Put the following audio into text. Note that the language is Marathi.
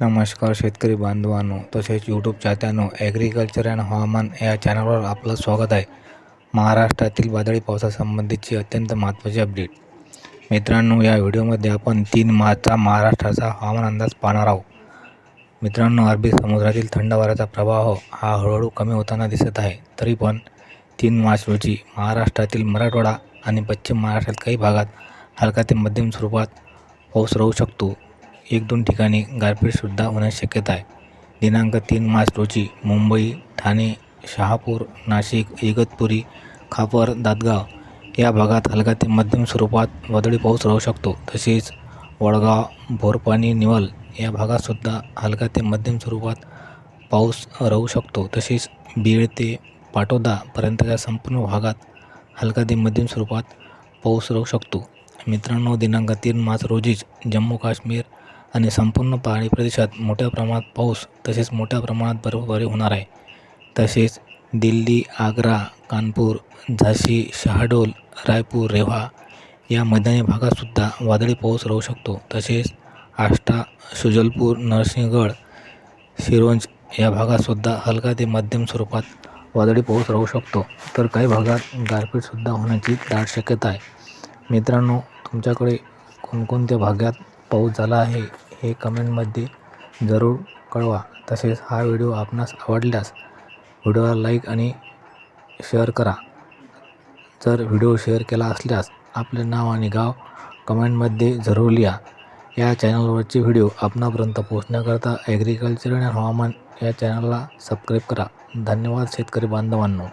नमस्कार शेतकरी बांधवांनो तसेच यूट्यूब चाहत्यानो ॲग्रिकल्चर अँड हवामान या चॅनलवर आपलं स्वागत आहे. महाराष्ट्रातील वादळी पावसासंबंधीची अत्यंत महत्त्वाची अपडेट मित्रांनो या व्हिडिओमध्ये आपण तीन मार्चचा महाराष्ट्राचा हवामान अंदाज पाहणार आहोत. मित्रांनो अरबी समुद्रातील थंड वाऱ्याचा प्रवाह हा हळूहळू कमी होताना दिसत आहे. तरी पण तीन मार्च रोजी महाराष्ट्रातील मराठवाडा आणि पश्चिम महाराष्ट्रातील काही भागात हलका ते मध्यम स्वरूपात पाऊस राहू शकतो. एक दोन ठिकाणी गारपीटसुद्धा होण्याची शक्यता आहे. दिनांक तीन मार्च रोजी मुंबई ठाणे शहापूर नाशिक इगतपुरी खापर दादगाव या भागात हलका ते मध्यम स्वरूपात वादळी पाऊस राहू शकतो. तसेच वडगाव भोरपाणी निवल या भागातसुद्धा हलका ते मध्यम स्वरूपात पाऊस राहू शकतो. तसेच बीड ते पाटोदापर्यंतच्या संपूर्ण भागात हलका ते मध्यम स्वरूपात पाऊस राहू शकतो. मित्रांनो दिनांक तीन मार्च रोजीच जम्मू काश्मीर आणि संपूर्ण पहाडी प्रदेशात मोठ्या प्रमाणात पाऊस तसेच मोठ्या प्रमाणात बर्फबारी होणार आहे. तसेच दिल्ली आग्रा कानपूर झाशी शहाडोल रायपूर रेवा या मैदानी भागातसुद्धा वादळी पाऊस राहू शकतो. तसेच आष्टा शुजलपूर नरसिंहगड शिरोंज या भागातसुद्धा हलका ते मध्यम स्वरूपात वादळी पाऊस राहू शकतो. तर काही भागात गारपीटसुद्धा होण्याची दाट शक्यता आहे. मित्रांनो तुमच्याकडे कोणकोणत्या भागात पाऊस झाला आहे हे कमेंटमध्ये जरूर कळवा. तसेच हा व्हिडिओ आपणास आवडल्यास व्हिडिओला लाईक आणि शेअर करा. जर व्हिडिओ शेअर केला असल्यास आपले नाव आणि गाव कमेंटमध्ये जरूर लिहा. या चॅनलवरचे व्हिडिओ आपणापर्यंत पोहोचण्याकरता ॲग्रिकल्चर आणि हवामान या चॅनलला सबस्क्राईब करा. धन्यवाद शेतकरी बांधवांनो.